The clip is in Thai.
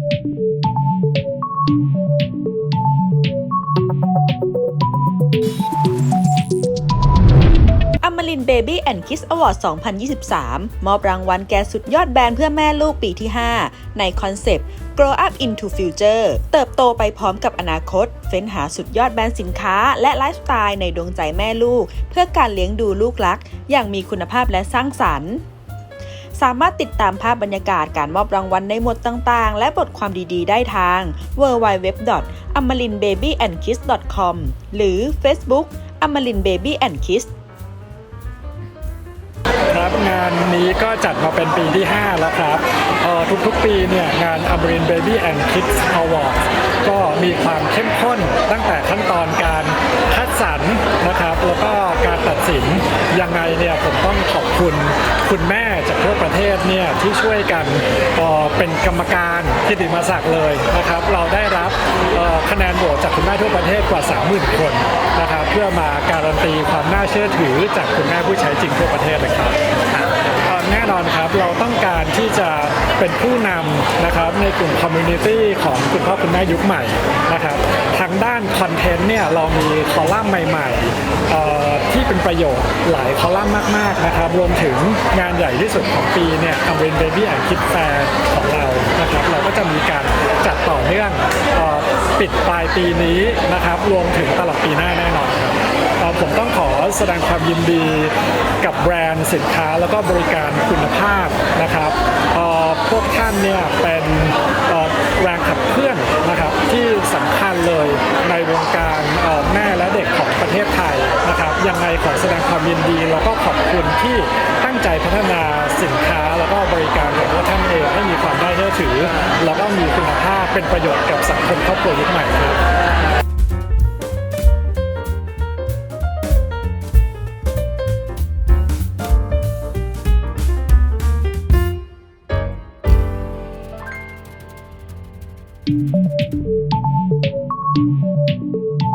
อมรินเบบี้แอนด์คิสอวอร์ด 2023 มอบรางวัลแก่สุดยอดแบรนด์เพื่อแม่ลูกปีที่ 5 ในคอนเซปต์ Grow Up into Future เติบโตไปพร้อมกับอนาคต เฟ้นหาสุดยอดแบรนด์สินค้า และไลฟ์สไตล์ในดวงใจแม่ลูก เพื่อการเลี้ยงดูลูกรัก อย่างมีคุณภาพและสร้างสรรค์ สามารถติดตามภาพบรรยากาศการมอบรางวัลในหมวดต่างๆ และบทความดีๆ ได้ทาง w w w a m a r i n b a b y a n d k i s s c o m หรือ Facebook a m a r i n Baby and Kiss ครับงานนี้ก็จัดมาเป็นปีที่ 5 แล้วครับออทุกๆปีเนี่ยงาน a m r i n Baby and Kids Award ก็มีความเข้มข้นตั้งแต่ขั้นตอนการคัดสรรนะครับ แล้วก็การตัดสินยังไงเนี่ยผมต้องขอบคุณคุณแม่ ทั่วประเทศเนี่ยที่ช่วยกันเป็นกรรมการกิติมศักดิ์เลยนะครับเราได้รับคะแนนโหวตจากคุณแม่ทั่วประเทศกว่า 30,000 คนนะครับเพื่อมาการันตีความน่าเชื่อถือจากคุณแม่ผู้ใช้จริงทั่วประเทศเลยครับแน่นอนครับเราต้องการที่จะเป็นผู้นำนะครับในกลุ่มคอมมูนิตี้ของคุณพ่อคุณแม่ยุคใหม่นะครับทางด้านคอนเทนต์เนี่ยเรามีคอลัมน์ใหม่ๆเอ่ ประโยชน์หลายคอลัมน์มาก ๆ นะครับ รวมถึงงานใหญ่ที่สุดของปีเนี่ยอเ i นเบบี้แอนคิดแฟร์ของเรานะครับ เราก็จะมีการจัดต่อเนื่องออปิดปลายปีนี้นะครับ รวมถึงตลอดปีหน้าแน่นอนครับผมต้องขอแสดงความยินดีกับแบรนด์สินค้าแล้วก็บริการคุณภาพนะครับพวกท่านเนี่ยเป็นแรงขับเคลื่อนนะครับที่สำคัญเลยในวงการ นะครับยังไงขอแสดงความยินดี แล้วก็ขอบคุณที่ตั้งใจพัฒนาสินค้าแล้วก็บริการของท่านเองให้มีความน่าเชื่อถือ แล้วก็มีคุณภาพเป็นประโยชน์กับสังคมครอบครัวยุคใหม่ครับเ